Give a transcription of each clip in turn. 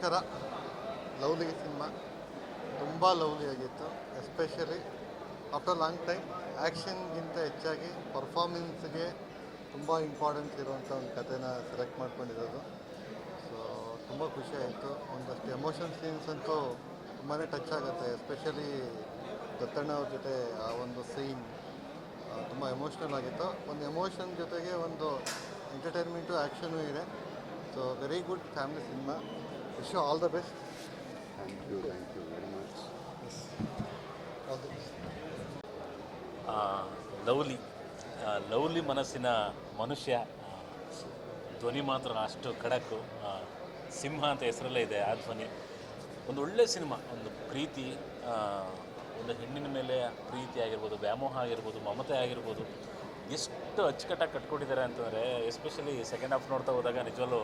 ನಮಸ್ಕಾರ. Lovely cinema. ತುಂಬ lovely ಆಗಿತ್ತು. ಎಸ್ಪೆಷಲಿ ಆಫ್ಟರ್ ಲಾಂಗ್ ಟೈಮ್ ಆ್ಯಕ್ಷನ್ಗಿಂತ ಹೆಚ್ಚಾಗಿ ಪರ್ಫಾರ್ಮೆನ್ಸ್ಗೆ ತುಂಬ ಇಂಪಾರ್ಟೆನ್ಸ್ ಇರುವಂಥ ಒಂದು ಕಥೆನ ಸೆಲೆಕ್ಟ್ ಮಾಡ್ಕೊಂಡಿರೋದು. ಸೊ ತುಂಬ ಆಯಿತು. ಒಂದಷ್ಟು ಎಮೋಷನ್ ಸೀನ್ಸ್ ಅಂತೂ ತುಂಬಾ ಟಚ್ ಆಗುತ್ತೆ. ಎಸ್ಪೆಷಲಿ ದತ್ತಣ್ಣ ಅವ್ರ ಜೊತೆ ಆ ಒಂದು ಸೀನ್ ತುಂಬ ಎಮೋಷ್ನಲ್ ಆಗಿತ್ತು. ಒಂದು ಎಮೋಷನ್ ಜೊತೆಗೆ ಒಂದು ಎಂಟರ್ಟೈನ್ಮೆಂಟು ಆ್ಯಕ್ಷನು ಇದೆ. So very good family cinema wish all the best. Thank you thank you very much. All the best ಆ, ಲವ್ಲಿ ಲವ್ಲಿ ಮನಸ್ಸಿನ ಮನುಷ್ಯ ಆ, ಧ್ವನಿ ಮಾತ್ರ ಅಷ್ಟು ಖಡಕ್ಕು ಆ, ಸಿಂಹ ಅಂತ ಹೆಸರಲ್ಲೇ ಇದೆ ಆ ಧ್ವನಿ ಒಂದು ಒಳ್ಳೆ ಸಿನಿಮಾ ಒಂದು ಪ್ರೀತಿ ಒಂದು ಹೆಣ್ಣಿನ ಮೇಲೆ ಪ್ರೀತಿ ಆಗಿರ್ಬೋದು ವ್ಯಾಮೋಹ ಆಗಿರ್ಬೋದು ಮಮತೆ ಆಗಿರ್ಬೋದು ಎಷ್ಟು ಅಚ್ಚುಕಟ್ಟಾಗಿ ಕಟ್ಕೊಟ್ಟಿದ್ದಾರೆ ಅಂತಂದರೆ ಎಸ್ಪೆಷಲಿ ಸೆಕೆಂಡ್ ಹಾಫ್ ನೋಡ್ತಾ ಹೋದಾಗ ನಿಜವಲ್ಲೂ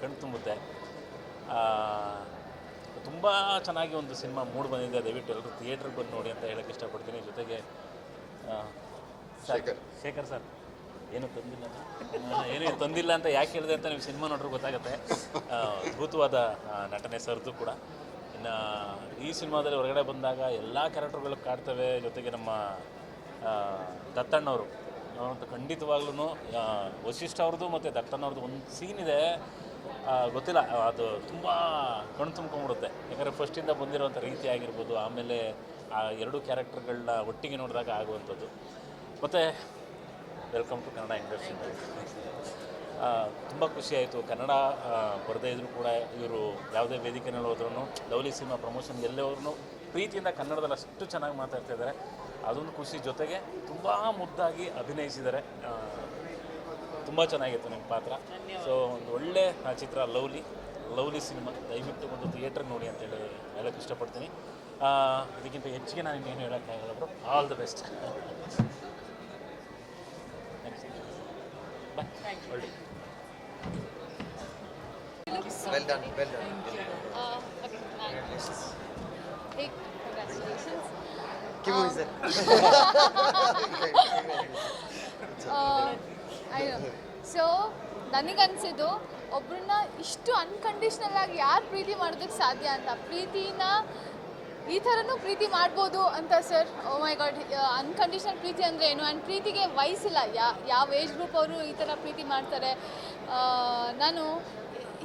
ಕಣ್ಣು ತುಂಬುತ್ತೆ ತುಂಬ ಚೆನ್ನಾಗಿ ಒಂದು ಸಿನಿಮಾ ಮೂಡ್ ಬಂದಿದೆ. ದಯವಿಟ್ಟು ಎಲ್ಲರೂ ಥಿಯೇಟ್ರಿಗೆ ಬಂದು ನೋಡಿ ಅಂತ ಹೇಳಕ್ಕೆ ಇಷ್ಟಪಡ್ತೀನಿ. ಜೊತೆಗೆ ಆ, ಸರ್, ಶೇಖರ್. ಶೇಖರ್ ಸರ್ ಏನು ತಂದಿಲ್ಲ ಏನೂ ತಂದಿಲ್ಲ ಅಂತ ಯಾಕೆ ಹೇಳಿದೆ ಅಂತ ನೀವು ಸಿನಿಮಾ ನೋಡ್ರೆ ಗೊತ್ತಾಗುತ್ತೆ. ಆ, ಅದ್ಭುತವಾದ ಆ, ನಟನೆ ಸರ್ದು ಕೂಡ. ಇನ್ನು ಈ ಸಿನಿಮಾದಲ್ಲಿ ಹೊರಗಡೆ ಬಂದಾಗ ಎಲ್ಲ ಕ್ಯಾರೆಕ್ಟರ್ಗಳು ಕಾಡ್ತವೆ. ಜೊತೆಗೆ ನಮ್ಮ ಆ, ದತ್ತಣ್ಣವರು ಅವ್ರಂತೂ ಖಂಡಿತವಾಗ್ಲೂ ವಶಿಷ್ಠ ಅವ್ರದ್ದು ಮತ್ತು ದತ್ತಣ್ಣವ್ರದ್ದು ಒಂದು ಸೀನ್ ಇದೆ. ಗೊತ್ತಿಲ್ಲ, ಅದು ತುಂಬ ಕಣ್ಣು ತುಂಬ್ಕೊಂಡ್ಬಿಡುತ್ತೆ. ಯಾಕಂದರೆ ಫಸ್ಟಿಂದ ಬಂದಿರುವಂಥ ರೀತಿ ಆಗಿರ್ಬೋದು, ಆಮೇಲೆ ಆ ಎರಡು ಕ್ಯಾರೆಕ್ಟರ್ಗಳನ್ನ ಒಟ್ಟಿಗೆ ನೋಡಿದಾಗ ಆಗುವಂಥದ್ದು. ಮತ್ತು ವೆಲ್ಕಮ್ ಟು ಕನ್ನಡ ಇಂಡಸ್ಟ್ರಿ ತುಂಬ ಖುಷಿಯಾಯಿತು ಕನ್ನಡ ಬರದೇ ಇದ್ರು ಕೂಡ ಇವರು ಯಾವುದೇ ವೇದಿಕೆನಲ್ಲಿ ಹೋದ್ರೂ ಲವ್ಲಿ ಸಿನಿಮಾ ಪ್ರಮೋಷನ್ ಎಲ್ಲೇ ಪ್ರೀತಿಯಿಂದ ಕನ್ನಡದಲ್ಲಿ ಅಷ್ಟು ಚೆನ್ನಾಗಿ ಮಾತಾಡ್ತಾ ಇದ್ದಾರೆ ಅದೊಂದು ಖುಷಿ ಜೊತೆಗೆ ತುಂಬ ಮುದ್ದಾಗಿ ಅಭಿನಯಿಸಿದ್ದಾರೆ. ತುಂಬ ಚೆನ್ನಾಗಿತ್ತು ನಿಮ್ಮ ಪಾತ್ರ. ಸೊ ಒಂದು ಒಳ್ಳೆ ಚಿತ್ರ ಲವ್ಲಿ. ಲವ್ಲಿ ಸಿನಿಮಾ ದಯವಿಟ್ಟು ಒಂದು ಥಿಯೇಟ್ರಿಗೆ ನೋಡಿ ಅಂತ ಹೇಳಿ ಹೇಳೋಕ್ಕೆ ಇಷ್ಟಪಡ್ತೀನಿ. ಆ, ಇದಕ್ಕಿಂತ ಹೆಚ್ಚಿಗೆ ನಾನು ಇನ್ನೇನು ಹೇಳೋಕ್ಕಾಗಲ್ಲ bro. All the best boy ಒಳ್ಳೆ. Well done, well done. Uh, okay, congratulations. Um? I so ನನಗನ್ಸಿದ್ದು ಒಬ್ರನ್ನ ಇಷ್ಟು ಅನ್ಕಂಡೀಷ್ನಲ್ ಆಗಿ ಯಾರು ಪ್ರೀತಿ ಮಾಡೋದಕ್ಕೆ ಸಾಧ್ಯ ಅಂತ. ಪ್ರೀತಿನ ಈ ಥರನೂ ಪ್ರೀತಿ ಮಾಡ್ಬೋದು ಅಂತ sir oh my god unconditional ಪ್ರೀತಿ ಅಂದರೆ ಏನು? ಆ್ಯಂಡ್ ಪ್ರೀತಿಗೆ ವಯಸ್ಸಿಲ್ಲ. ಯಾ, ಯಾವ ಏಜ್ ಗ್ರೂಪ್ ಅವರು ಈ ಥರ ಪ್ರೀತಿ ಮಾಡ್ತಾರೆ? ನಾನು ನಾನು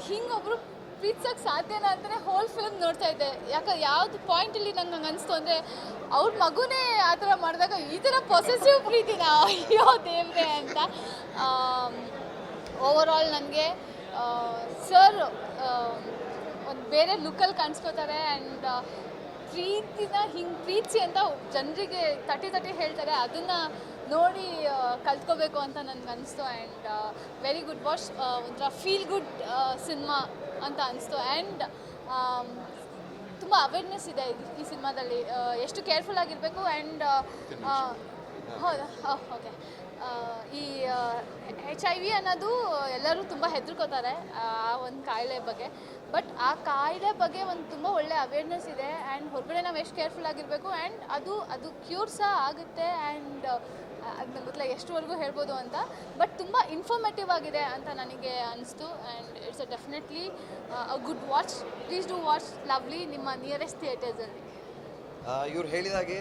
ಹಿಂಗೊಬ್ರು ಪ್ರೀತಿಸೋಕ್ಕೆ ಸಾಧ್ಯನಾ ಅಂತಲೇ ಹೋಲ್ ಫಿಲ್ಮ್ ನೋಡ್ತಾ ಇದ್ದೆ. ಯಾಕೆ, ಯಾವ್ದು ಪಾಯಿಂಟಲ್ಲಿ ನಂಗೆ ಹಂಗೆ ಅನಿಸ್ತು ಅಂದರೆ, ಅವ್ರ ಮಗುನೇ ಆ ಥರ ಮಾಡಿದಾಗ ಈ ಥರ ಪೊಸೆಸಿವ್ ಪ್ರೀತಿನ? ಅಯ್ಯೋ ದೇವ್ರೆ ಅಂತ. ಓವರ್ ಆಲ್ ನನಗೆ ಸರ್ ಒಂದು ಬೇರೆ ಲುಕ್ಕಲ್ಲಿ ಕಾಣಿಸ್ಕೋತಾರೆ ಆ್ಯಂಡ್ ಪ್ರೀತಿನ ಹಿಂಗೆ ಪ್ರೀತಿ ಅಂತ ಜನರಿಗೆ ತಟ್ಟಿ ತಟ್ಟಿ ಹೇಳ್ತಾರೆ. ಅದನ್ನು ನೋಡಿ ಕಲ್ತ್ಕೋಬೇಕು ಅಂತ ನನಗೆ ಅನಿಸ್ತು ಆ್ಯಂಡ್ ವೆರಿ ಗುಡ್ ವಾಚ್ ಒಂಥರ ಫೀಲ್ ಗುಡ್ ಸಿನಿಮಾ ಅಂತ ಅನಿಸ್ತು ಆ್ಯಂಡ್ ತುಂಬ ಅವೇರ್ನೆಸ್ ಇದೆ ಈ ಸಿನಿಮಾದಲ್ಲಿ ಎಷ್ಟು ಕೇರ್ಫುಲ್ ಆಗಿರಬೇಕು ಆ್ಯಂಡ್ ಹೌದಾ ಓಕೆ ಈ ಎಚ್ ಐ ವಿ ಅನ್ನೋದು ಎಲ್ಲರೂ ತುಂಬ ಹೆದರ್ಕೋತಾರೆ, ಆ ಒಂದು ಕಾಯಿಲೆ ಬಗ್ಗೆ. ಬಟ್ ಆ ಕಾಯಿಲೆ ಬಗ್ಗೆ ಒಂದು ತುಂಬ ಒಳ್ಳೆ ಅವೇರ್ನೆಸ್ ಇದೆ ಆ್ಯಂಡ್ ಹೊರಗಡೆ ನಾವು ಎಷ್ಟು ಕೇರ್ಫುಲ್ ಆಗಿರಬೇಕು ಆ್ಯಂಡ್ ಅದು ಅದು ಕ್ಯೂರ್ ಸಹ ಆಗುತ್ತೆ ಆ್ಯಂಡ್ ಅದನ್ನ ಗೊತ್ತಿಲ್ಲ ಎಷ್ಟುವರೆಗೂ ಹೇಳ್ಬೋದು ಅಂತ. ಬಟ್ ತುಂಬ ಇನ್ಫಾರ್ಮೇಟಿವ್ ಆಗಿದೆ ಅಂತ ನನಗೆ ಅನಿಸ್ತು and it's a definitely a good watch please do watch Lovely ನಿಮ್ಮ ನಿಯರೆಸ್ಟ್ ಥಿಯೇಟರ್ಸಲ್ಲಿ ಇವ್ರು ಹೇಳಿದಾಗೆ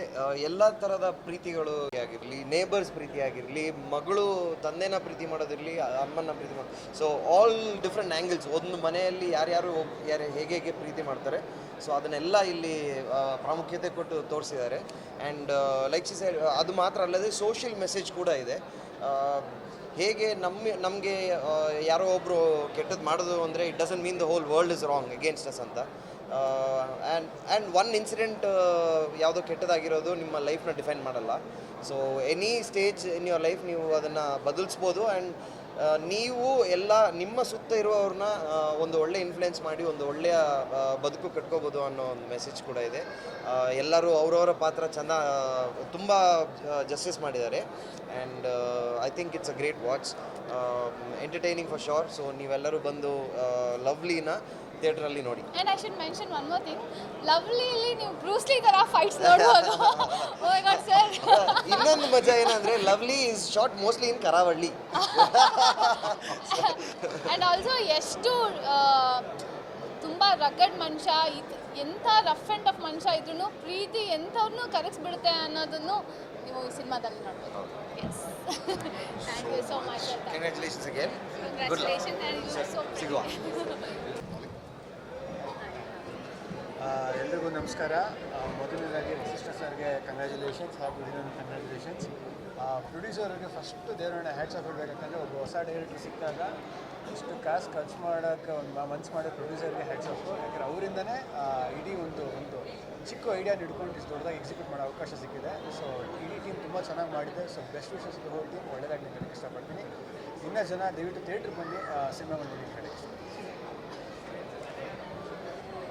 ಎಲ್ಲ ಥರದ ಪ್ರೀತಿಗಳು ಆಗಿರಲಿ ನೇಬರ್ಸ್ ಪ್ರೀತಿ ಆಗಿರಲಿ, ಮಗಳು ತಂದೆನ ಪ್ರೀತಿ ಮಾಡೋದಿರಲಿ ಅಮ್ಮನ ಪ್ರೀತಿ ಮಾಡೋದು ಸೊ ಆಲ್ ಡಿಫ್ರೆಂಟ್ ಆ್ಯಂಗಲ್ಸ್ ಒಂದು ಮನೆಯಲ್ಲಿ ಯಾರ್ಯಾರು ಯಾರು, ಹೇಗೆ ಹೇಗೆ ಪ್ರೀತಿ ಮಾಡ್ತಾರೆ ಸೊ ಅದನ್ನೆಲ್ಲ ಇಲ್ಲಿ ಪ್ರಾಮುಖ್ಯತೆ ಕೊಟ್ಟು ತೋರಿಸಿದ್ದಾರೆ. ಆ್ಯಂಡ್ ಲೈಕ್ ಸಿ ಸೈಡ್ ಅದು ಮಾತ್ರ ಅಲ್ಲದೆ ಸೋಷಿಯಲ್ ಮೆಸೇಜ್ ಕೂಡ ಇದೆ. ಹೇಗೆ ನಮ್ಮ, ನಮಗೆ ಯಾರೋ ಒಬ್ಬರು ಕೆಟ್ಟದ್ದು ಮಾಡೋದು ಅಂದರೆ it doesn't mean the whole world is wrong against us ಅಂತ. ಆ್ಯಂಡ್ ಆ್ಯಂಡ್ ಒನ್ ಇನ್ಸಿಡೆಂಟ್ ಯಾವುದೋ ಕೆಟ್ಟದಾಗಿರೋದು ನಿಮ್ಮ ಲೈಫ್ನ ಡಿಫೈನ್ ಮಾಡಲ್ಲ. So any stage in your life ನೀವು ಅದನ್ನು ಬದಲಿಸ್ಬೋದು ಆ್ಯಂಡ್ ನೀವು ಎಲ್ಲ ನಿಮ್ಮ ಸುತ್ತ ಇರುವವ್ರನ್ನ ಒಂದು ಒಳ್ಳೆ ಇನ್ಫ್ಲುಯೆನ್ಸ್ ಮಾಡಿ, ಒಂದು ಒಳ್ಳೆಯ ಬದುಕು ಕಟ್ಕೋಬೋದು ಅನ್ನೋ ಒಂದು ಮೆಸೇಜ್ ಕೂಡ ಇದೆ. ಎಲ್ಲರೂ ಅವರವರ ಪಾತ್ರ ಚೆಂದ ತುಂಬ ಜಸ್ಟಿಸ್ ಮಾಡಿದ್ದಾರೆ. And I think it's a great watch entertaining for sure so ನೀವೆಲ್ಲರೂ ಬಂದು ಲವ್ಲಿನ ಥಿಯೇಟ್ರಲ್ಲಿ ನೋಡಿ. And I should mention one more thing ಲವ್ಲಿಲಿ ನೀವು ಬ್ರೂಸ್ಲಿ ಥರ ಫೈಟ್ಸ್ ನೋಡ್ಬೋದು. ಓ ಮೈ ಗಾಡ್ ಸರ್ ಇನ್ನೊಂದು ಮಜಾ ಏನಂದ್ರೆ Lovely is shot mostly in Karavali and also ಎಷ್ಟು ತುಂಬ ರಗಡ್ ಮನುಷ್ಯ ಇದು ಎಂಥ ರಫ್ ಆ್ಯಂಡ್ ಟಫ್ ಮನುಷ್ಯ ಇದ್ರೂ ಪ್ರೀತಿ ಎಂಥವ್ರನ್ನೂ ಕರಗಿಸ್ಬಿಡುತ್ತೆ ಅನ್ನೋದನ್ನು ನೀವು ಈ ಸಿನಿಮಾದಲ್ಲಿ ನೋಡ್ಬೋದು. Yes thank you so much congratulations again ಸಿಗುವ. ಎಲ್ರಿಗೂ ನಮಸ್ಕಾರ. ಮೊದಲನೇದಾಗಿ ವಸಿಷ್ಠ ಸರ್ಗೆ ಕಂಗ್ರ್ಯಾಚುಲೇಷನ್ಸ್ ಹಾಗೂ ಇನ್ನೊಂದು ಕಂಗ್ರ್ಯಾಚುಲೇಷನ್ಸ್ ಪ್ರೊಡ್ಯೂಸರ್ಗೆ ಫಸ್ಟ್ ದೇವರನ್ನ ಹ್ಯಾಟ್ಸ್ ಆಫ್ ಕೊಡಬೇಕಂದ್ರೆ ಒಬ್ಬ ಹೊಸ ಡೈರೆಕ್ಟರ್ ಸಿಕ್ಕಾಗ ಇಷ್ಟು ಕಾಸು ಖರ್ಚು ಮಾಡೋಕ್ಕೆ ಒಂದು ಮನ್ಸು ಮಾಡೋ ಪ್ರೊಡ್ಯೂಸರ್ಗೆ ಹ್ಯಾಟ್ಸ್ ಆಫ್ ಯಾಕಂದರೆ ಅವರಿಂದನೇ ಇಡೀ ಒಂದು ಒಂದು ಚಿಕ್ಕ ಐಡಿಯಾ ಹಿಡ್ಕೊಂಡು ಇಷ್ಟು ದೊಡ್ಡದಾಗಿ ಎಕ್ಸಿಕ್ಯೂಟ್ ಮಾಡೋ ಅವಕಾಶ ಸಿಕ್ಕಿದೆ. ಸೊ ಇಡೀ ಟೀಮ್ ತುಂಬ ಚೆನ್ನಾಗಿ ಮಾಡಿದೆ. ಸೊ ಬೆಸ್ಟ್ ವಿಶಸ್ ಹೋಗಿ ಟೀಮ್ ಒಳ್ಳೆಯದಾಗಿ ಇಷ್ಟಪಡ್ತೀನಿ. ಇನ್ನೂ ಜನ ದಯವಿಟ್ಟು ಥಿಯೇಟ್ರಿಗೆ ಬಂದು ಸಿನಿಮಾ ನೋಡಿ ಕಡೆ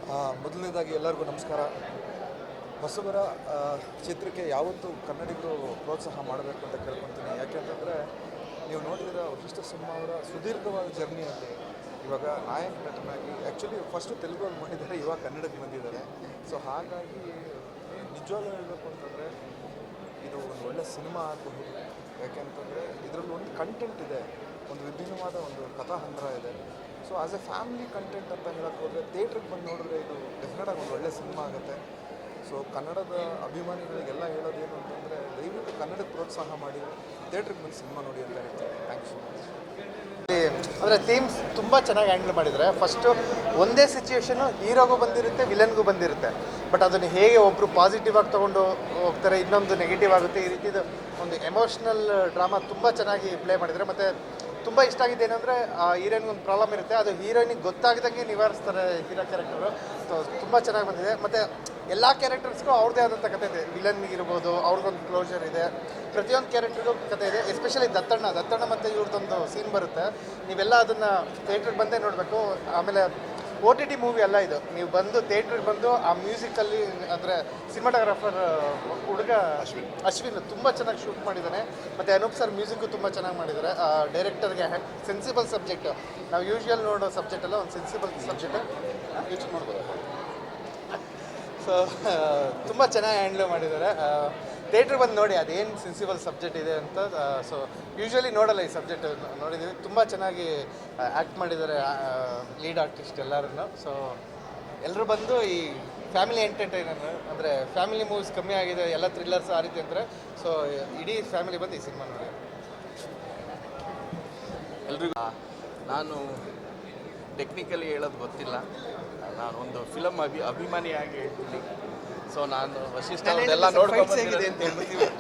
ಮೊದಲನೇದಾಗಿ ಎಲ್ಲರಿಗೂ ನಮಸ್ಕಾರ. ಹೊಸಬರ ಚಿತ್ರಕ್ಕೆ ಯಾವತ್ತೂ ಕನ್ನಡಿಗರು ಪ್ರೋತ್ಸಾಹ ಮಾಡಬೇಕು ಅಂತ ಕೇಳ್ಕೊತೀನಿ ಯಾಕೆಂತಂದರೆ, ನೀವು ನೋಡಿದರೆ ವಶಿಷ್ಠ ಸಿಂಹ ಅವರ ಸುದೀರ್ಘವಾದ ಜರ್ನಿಯಲ್ಲಿ ಇವಾಗ ನಾಯಕ ನಟನಾಗಿ ಆ್ಯಕ್ಚುಲಿ ಫಸ್ಟು ತೆಲುಗಲ್ಲಿ ಮಾಡಿದ್ದಾರೆ, ಇವಾಗ ಕನ್ನಡಕ್ಕೆ ಬಂದಿದ್ದಾರೆ. ಸೊ ಹಾಗಾಗಿ ನಿಜವಾಗ್ಲೂ ಹೇಳಬೇಕು ಅಂತಂದರೆ, ಇದು ಒಂದು ಒಳ್ಳೆ ಸಿನಿಮಾ ಆಗಬಹುದು. ಯಾಕೆಂತಂದರೆ ಇದರಲ್ಲಿ ಒಂದು ಕಂಟೆಂಟ್ ಇದೆ. ಒಂದು ವಿಭಿನ್ನವಾದ ಒಂದು ಕಥಾಹಂದ್ರ ಇದೆ. So as a family content ಅಂತ ಹೇಳಕ್ಕೆ ಹೋದರೆ ಥಿಯೇಟ್ರಿಗೆ ಬಂದು ನೋಡಿದ್ರೆ ಇದು ಡೆಫಿನೆಟಾಗಿ ಒಂದು ಒಳ್ಳೆ ಸಿನಿಮಾ ಆಗುತ್ತೆ. ಸೊ ಕನ್ನಡದ ಅಭಿಮಾನಿಗಳಿಗೆಲ್ಲ ಹೇಳೋದೇನು ಅಂತಂದರೆ, ದಯವಿಟ್ಟು ಕನ್ನಡಕ್ಕೆ ಪ್ರೋತ್ಸಾಹ ಮಾಡಿ ಥಿಯೇಟ್ರಿಗೆ ಬಂದು ಸಿನಿಮಾ ನೋಡಿ ಅಂತ ಹೇಳ್ತೀನಿ. ಥ್ಯಾಂಕ್ ಯು ಅಂದರೆ ಥೀಮ್ಸ್ ತುಂಬ ಚೆನ್ನಾಗಿ ಹ್ಯಾಂಡಲ್ ಮಾಡಿದರೆ ಫಸ್ಟು ಒಂದೇ ಸಿಚುವೇಶನು ಹೀರೋಗೂ ಬಂದಿರುತ್ತೆ ವಿಲನ್ಗೂ ಬಂದಿರುತ್ತೆ. ಬಟ್ ಅದನ್ನು ಹೇಗೆ ಒಬ್ಬರು ಪಾಸಿಟಿವ್ ಆಗಿ ತೊಗೊಂಡು ಹೋಗ್ತಾರೆ, ಇನ್ನೊಂದು ನೆಗೆಟಿವ್ ಆಗುತ್ತೆ, ಈ ರೀತಿದು ಒಂದು ಎಮೋಷ್ನಲ್ ಡ್ರಾಮಾ ತುಂಬ ಚೆನ್ನಾಗಿ ಪ್ಲೇ ಮಾಡಿದರೆ, ಮತ್ತು ತುಂಬ ಇಷ್ಟ ಆಗಿದೆ ಏನಂದರೆ ಹೀರೋಯಿನ್ಗೆ ಒಂದು ಪ್ರಾಬ್ಲಮ್ ಇರುತ್ತೆ. ಅದು ಹೀರೋಯಿನಿಗೆ ಗೊತ್ತಾಗ್ದಂಗೆ ನಿವಾರಿಸ್ತಾರೆ ಹೀರೋ ಕ್ಯಾರೆಕ್ಟರು. ಸೊ ತುಂಬ ಚೆನ್ನಾಗಿ ಬಂದಿದೆ. ಮತ್ತು ಎಲ್ಲ ಕ್ಯಾರೆಕ್ಟರ್ಸ್ಗೂ ಅವ್ರದ್ದೇ ಆದಂಥ ಕತೆ ಇದೆ. ವಿಲನ್ ಇರ್ಬೋದು, ಅವ್ರಿಗೊಂದು ಕ್ಲೋಜರ್ ಇದೆ. ಪ್ರತಿಯೊಂದು ಕ್ಯಾರೆಕ್ಟರ್ಗೂ ಕತೆ ಇದೆ. ಎಸ್ಪೆಷಲಿ ದತ್ತಣ್ಣ. ದತ್ತಣ್ಣ ಮತ್ತು ಇವ್ರದ್ದೊಂದು ಸೀನ್ ಬರುತ್ತೆ. ನೀವೆಲ್ಲ ಅದನ್ನು ಥಿಯೇಟ್ರಿಗೆ ಬಂದೇ ನೋಡಬೇಕು. ಆಮೇಲೆ ಓ ಟಿ ಟಿ ಮೂವಿ ಅಲ್ಲ ಇದು. ನೀವು ಬಂದು ಥಿಯೇಟ್ರಿಗೆ ಬಂದು ಆ ಮ್ಯೂಸಿಕಲ್ಲಿ ಅಂದರೆ ಸಿನಿಮಾಟೋಗ್ರಾಫರ್ ಹುಡುಗ ಅಶ್ವಿನ್. ಅಶ್ವಿನ್ ತುಂಬ ಚೆನ್ನಾಗಿ ಶೂಟ್ ಮಾಡಿದ್ದಾನೆ ಮತ್ತು ಅನೂಪ್ ಸರ್ ಮ್ಯೂಸಿಕ್ಕು ತುಂಬ ಚೆನ್ನಾಗಿ ಮಾಡಿದ್ದಾರೆ ಡೈರೆಕ್ಟರ್ಗೆ ಸೆನ್ಸಿಬಲ್ ಸಬ್ಜೆಕ್ಟ್ ನಾವು ಯೂಶ್ವಲ್ ನೋಡೋ ಸಬ್ಜೆಕ್ಟ್ ಅಲ್ಲ ಒಂದು ಸೆನ್ಸಿಬಲ್ ಸಬ್ಜೆಕ್ಟ್ ಯೂಸ್ ಮಾಡ್ಬೋದು. ಸೊ ತುಂಬ ಚೆನ್ನಾಗಿ ಹ್ಯಾಂಡ್ಲ್ ಮಾಡಿದ್ದಾರೆ ಥಿಯೇಟ್ರ್ ಬಂದು ನೋಡಿ, ಅದೇನು ಸೆನ್ಸಿಬಲ್ ಸಬ್ಜೆಕ್ಟ್ ಇದೆ ಅಂತ ಸೊ ಯೂಶ್ವಲಿ ನೋಡಲ್ಲ ಈ ಸಬ್ಜೆಕ್ಟ್ ನೋಡಿದ್ದೀವಿ ತುಂಬ ಚೆನ್ನಾಗಿ ಆ್ಯಕ್ಟ್ ಮಾಡಿದ್ದಾರೆ ಲೀಡ್ ಆರ್ಟಿಸ್ಟ್ ಎಲ್ಲರನ್ನು ಸೊ ಎಲ್ಲರೂ ಬಂದು ಈ ಫ್ಯಾಮಿಲಿ ಎಂಟರ್ಟೈನರ್ ಅಂದರೆ ಫ್ಯಾಮಿಲಿ ಮೂವೀಸ್ ಕಮ್ಮಿ ಆಗಿದೆ, ಎಲ್ಲ ಥ್ರಿಲ್ಲರ್ಸ್ ಆ ರೀತಿ ಅಂದರೆ ಸೊ ಇಡೀ ಫ್ಯಾಮಿಲಿ ಬಂದು ಈ ಸಿನಿಮಾ ನೋಡಿ. ಎಲ್ರಿಗೂ ನಾನು ಟೆಕ್ನಿಕಲಿ ಹೇಳೋದು ಗೊತ್ತಿಲ್ಲ. ನಾನು ಒಂದು ಫಿಲಮ್ ಅಭಿ, ಅಭಿಮಾನಿಯಾಗಿ ಹೇಳ್ತೀನಿ. ಸೊ ನಾನು ವಶಿಷ್ಠ ಅವ್ರದ್ದೆಲ್ಲ ನೋಡ್ಕೊಂಡು ಅಂತ ಹೇಳ್ಬಿಡ್ತೀವಿ.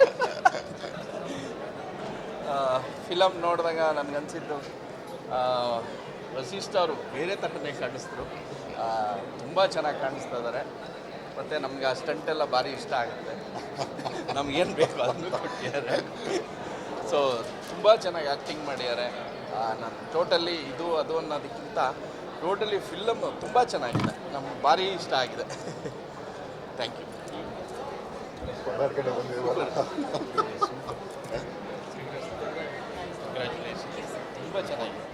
ಫಿಲಮ್ ನೋಡಿದಾಗ ನನಗನ್ಸಿದ್ದು ಅನಿಸಿದ್ದು ವಶಿಷ್ಠ ಅವರು ಬೇರೆ ಥರನೇ ಕಾಣಿಸಿದ್ರು. ತುಂಬ ಚೆನ್ನಾಗಿ ಕಾಣಿಸ್ತಾ ಇದ್ದಾರೆ ಮತ್ತು ನಮ್ಗೆ ಆ ಸ್ಟಂಟೆಲ್ಲ ಭಾರಿ ಇಷ್ಟ ಆಗುತ್ತೆ. ನಮ್ಗೇನು ಬೇಕು ಅದನ್ನು ಕೊಟ್ಟಿದ್ದಾರೆ. ಸೊ ತುಂಬ ಚೆನ್ನಾಗಿ ಆ್ಯಕ್ಟಿಂಗ್ ಮಾಡಿದ್ದಾರೆ. ನಾನು ಟೋಟಲಿ ಇದು ಅದು ಅನ್ನೋದಕ್ಕಿಂತ ಟೋಟಲಿ ಫಿಲಮ್ ತುಂಬ ಚೆನ್ನಾಗಿದೆ. ನಮ್ಗೆ ಭಾರಿ ಇಷ್ಟ ಆಗಿದೆ. ಥ್ಯಾಂಕ್ ಯು ಕಡೆ ಬಂದಿರುವ ತುಂಬ ಚೆನ್ನಾಗಿದೆ